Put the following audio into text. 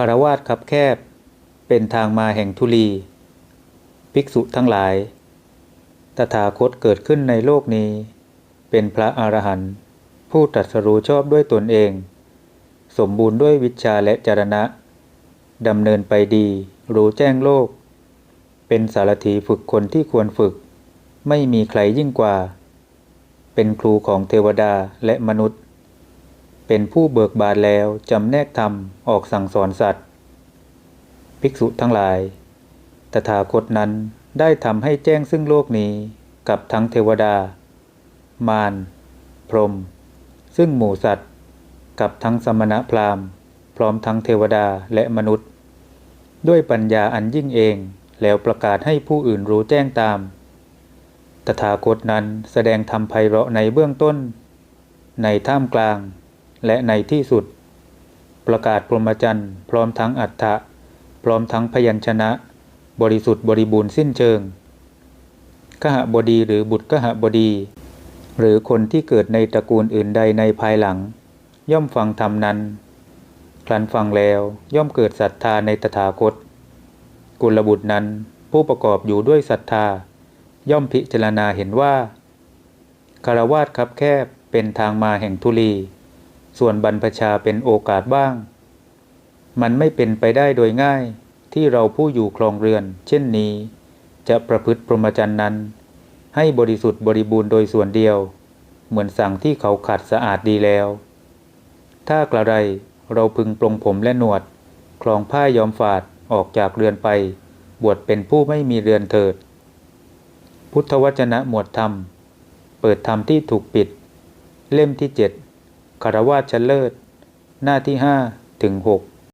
คารวาสคับแคบ เป็นทางมาแห่งทุลี ภิกษุทั้งหลาย ตถาคตเกิดขึ้นในโลกนี้ เป็นพระอรหันต์ผู้ตรัสรู้ชอบด้วยตนเอง สมบูรณ์ด้วยวิชาและจรณะดำเนินไปดี รู้แจ้งโลก เป็นสารถีฝึกคนที่ควรฝึก ไม่มีใครยิ่งกว่า เป็นครูของเทวดาและมนุษย์ เป็นผู้เบิกบานแล้วจำแนกธรรมออกสั่งสอนสัตว์ ภิกษุทั้งหลาย ตถาคตนั้นได้ทำให้แจ้งซึ่งโลกนี้กับทั้งเทวดา มาร พรหม ซึ่งหมู่สัตว์ กับทั้งสมณพราหมณ์ พร้อมทั้งเทวดาและมนุษย์ ด้วยปัญญาอันยิ่งเองแล้วประกาศให้ผู้อื่นรู้แจ้งตาม ตถาคตนั้นแสดงธรรมไพเราะในเบื้องต้น ในท่ามกลาง และในที่สุด ประกาศพรหมจรรย์พร้อมทั้งอัฏฐะพร้อมทั้งพยัญชนะ บริสุทธิ์บริบูรณ์สิ้นเชิงกหบดีหรือบุตรกหบดี หรือคนที่เกิดในตระกูลอื่นใดในภายหลัง ย่อมฟังธรรมนั้นครั้นฟังแล้วย่อมเกิดศรัทธาในตถาคต กุลบุตรนั้นผู้ประกอบอยู่ด้วยศรัทธา ย่อมพิจารณาเห็นว่าคารวาสคับแคบเป็นทางมาแห่งทุลี ส่วนบรรพชาเป็นโอกาสบ้าง มันไม่เป็นไปได้โดยง่ายที่เราผู้อยู่ครองเรือน เช่นนี้ จะประพฤติพรหมจรรย์นั้น ให้บริสุทธิ์บริบูรณ์โดยส่วนเดียว เหมือนสั่งที่เขาขัดสะอาดดีแล้ว ถ้ากระไรเราพึงปลงผมและหนวด คลองผ้ายอมฝาดออกจากเรือนไป บวชเป็นผู้ไม่มีเรือนเถิด พุทธวจนะหมวดธรรม เปิดธรรมที่ถูกปิด เล่มที่เจ็ด คารวาสชั้นเลิศ หน้าที่ห้าถึงหก